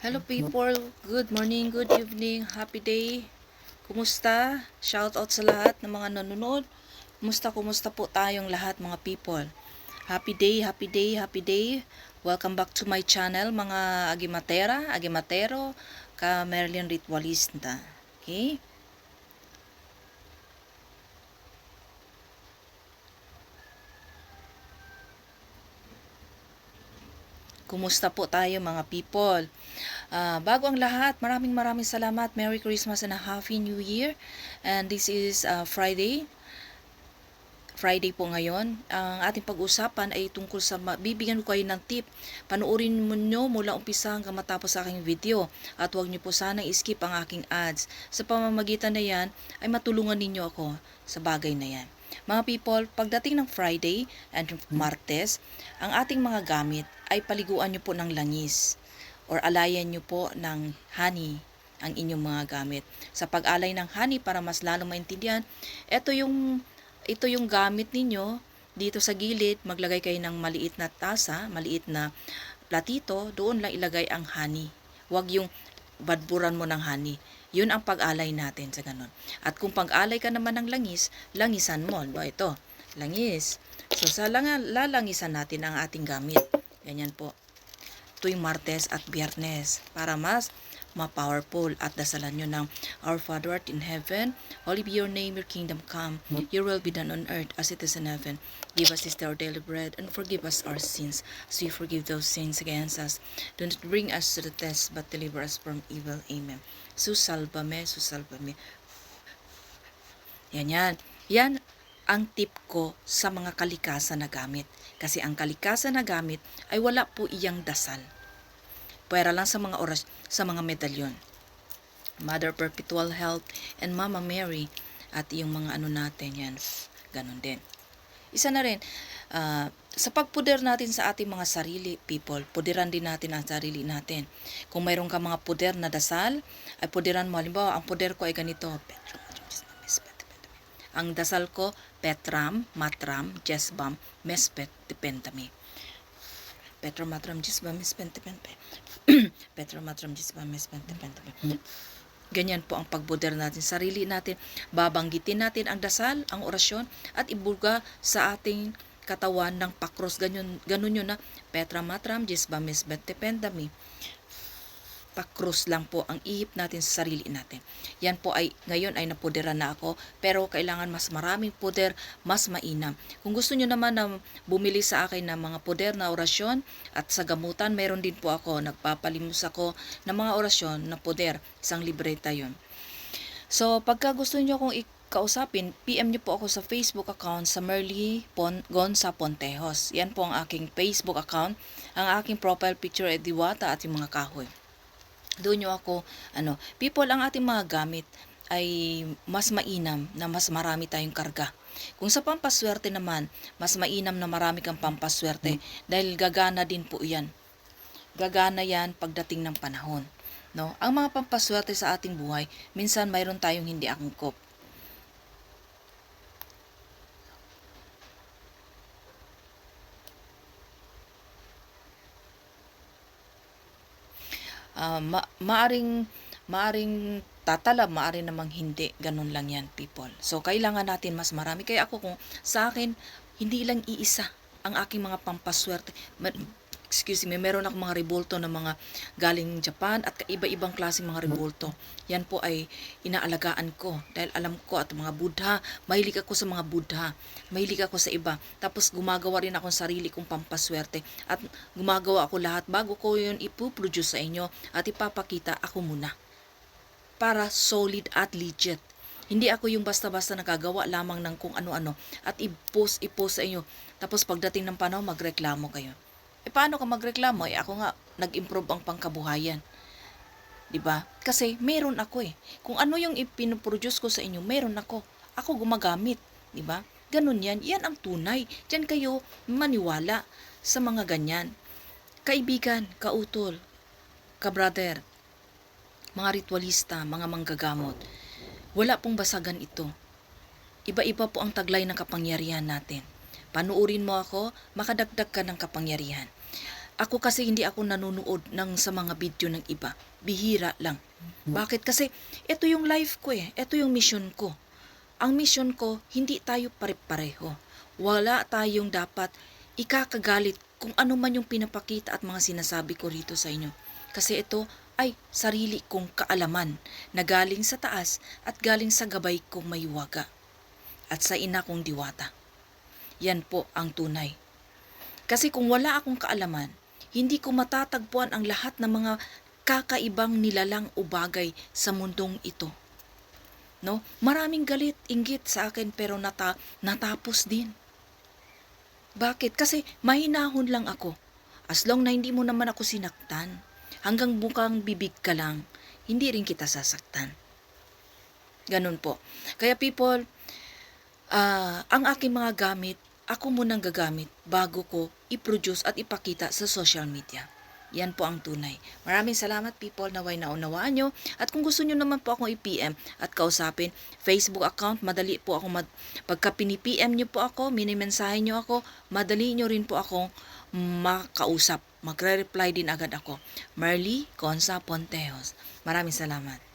Hello people, good morning, good evening, happy day. Kumusta? Shout out sa lahat ng mga nanonood. Kumusta, kumusta po tayong lahat mga people. Happy day, happy day, happy day. Welcome back to my channel mga agimatera, agimatero, ka Merlin Ritualista. Okay? Kumusta po tayo mga people? Ah, bago ang lahat, maraming maraming salamat. Merry Christmas and a Happy New Year. And this is ah, Friday. Friday po ngayon. Ang ating pag-usapan ay tungkol sa bibigyan ko kayo ng tip. Panoorin mo nyo mula umpisa hanggang matapos sa aking video. At huwag nyo po sana skip ang aking ads. Sa pamamagitan na yan, ay matulungan ninyo ako sa bagay na yan. Mga people, pagdating ng Friday and Martes, ang ating mga gamit ay paliguan nyo po ng langis or alayan nyo po ng honey ang inyong mga gamit. Sa pag-alay ng honey para mas lalo maintindihan, ito yung ito yung gamit ninyo dito sa gilid, maglagay kayo ng maliit na tasa, maliit na platito, doon lang ilagay ang honey. Huwag yung badburan mo ng honey. Yun ang pag-alay natin sa ganun. At kung pag-alay ka naman ng langis, langisan mo. Ba ito, langis. So sa lang lalangisan natin ang ating gamit. Ganyan po. Tuwing Martes at Biyernes para mas ma-powerful at dasalan nyo ng Our Father art in heaven, holy be your name, your kingdom come, your will be done on earth as it is in heaven. Give us this day our daily bread and forgive us our sins as we forgive those sins against us. Do not bring us to the test but deliver us from evil. Amen. Susalbame, susalbame. Yan yan. Yan ang tip ko sa mga kalikasan na gamit. Kasi ang kalikasan na gamit ay wala po iyang dasal. Pwera lang sa mga oras, sa mga medalyon. Mother Perpetual Health and Mama Mary at yung mga ano natin yan. Ganon din. Isa na rin, ah, sa pagpuder natin sa ating mga sarili, people, puderan din natin ang sarili natin. Kung mayroon ka mga puder na dasal, ay puderan mo. Halimbawa, ang puder ko ay ganito. Ang dasal ko, Petram, Matram, Jesbam, Mespet, Dependami. Petram, Matram, Jesbam, Mespet, Dependami. Petram, Matram, Jesbam, Mespet, Dependami. Ganyan po ang pagbuder natin. Sarili natin, babanggitin natin ang dasal, ang orasyon, at ibuga sa ating katawan ng pakros. Ganyan, ganun yun na, Petra Matram, Jesba Mesbet, Pakros lang po ang ihip natin sa sarili natin. Yan po ay, ngayon ay napuderan na ako, pero kailangan mas maraming puder, mas mainam. Kung gusto nyo naman na bumili sa akin ng mga puder na orasyon at sa gamutan, meron din po ako, nagpapalimos ako ng mga orasyon na puder. Isang libreta yon. So, pagka gusto nyo akong ikausapin, PM nyo po ako sa Facebook account sa Merly Pon Gonza Pontejos. Yan po ang aking Facebook account. Ang aking profile picture ay diwata at yung mga kahoy. Doon nyo ako, ano, people, ang ating mga gamit ay mas mainam na mas marami tayong karga. Kung sa pampaswerte naman, mas mainam na marami kang pampaswerte dahil gagana din po yan. Gagana yan pagdating ng panahon. No? Ang mga pampaswerte sa ating buhay, minsan mayroon tayong hindi angkop. Ah, ma- maaring maaring tatalab, maaring namang hindi. Ganun lang yan, people. So, kailangan natin mas marami. Kaya ako kung sa akin, hindi lang iisa ang aking mga pampaswerte. Excuse me, meron akong mga revolto na mga galing Japan at iba-ibang klaseng mga revolto. Yan po ay inaalagaan ko dahil alam ko at mga Buddha, mahilig ako sa mga Buddha, mahilig ako sa iba. Tapos gumagawa rin ako ng sarili kong pampaswerte at gumagawa ako lahat bago ko yun ipuproduce sa inyo at ipapakita ako muna para solid at legit. Hindi ako yung basta-basta nagagawa lamang ng kung ano-ano at i-post sa inyo. Tapos pagdating ng panahon, magreklamo kayo. E paano ka magreklamo? Eh ako nga, nag-improve ang pangkabuhayan. 'Di ba? Kasi meron ako eh. Kung ano yung ipinoproduce ko sa inyo, meron ako. Ako gumagamit. 'Di ba? Ganun yan. Yan ang tunay. Diyan kayo maniwala sa mga ganyan. Kaibigan, kautol, kabrother, mga ritualista, mga manggagamot. Wala pong basagan ito. Iba-iba po ang taglay ng kapangyarihan natin. Panuurin mo ako, makadagdag ka ng kapangyarihan. Ako kasi hindi ako nanonood ng sa mga video ng iba. Bihira lang. Bakit? Kasi ito yung life ko eh. Ito yung mission ko. Ang mission ko, hindi tayo pare-pareho. Wala tayong dapat ikakagalit kung ano man yung pinapakita at mga sinasabi ko rito sa inyo. Kasi ito ay sarili kong kaalaman na galing sa taas at galing sa gabay kong may waga at sa ina kong diwata. Yan po ang tunay. Kasi kung wala akong kaalaman, hindi ko matatagpuan ang lahat ng mga kakaibang nilalang o bagay sa mundong ito. No? Maraming galit, inggit sa akin pero nata natapos din. Bakit? Kasi mahinahon lang ako. As long na hindi mo naman ako sinaktan, hanggang bukang bibig ka lang, hindi rin kita sasaktan. Ganun po. Kaya people, ah, ang aking mga gamit, ako munang gagamit bago ko i-produce at ipakita sa social media. Yan po ang tunay. Maraming salamat people naway naunawaan nyo. At kung gusto nyo naman po akong i-PM at kausapin, Facebook account, madali po ako, mad- pagka pini-PM nyo po ako, minimensahe nyo ako, madali nyo rin po akong makausap. Magre-reply din agad ako. Marley Consa Ponteos. Maraming salamat.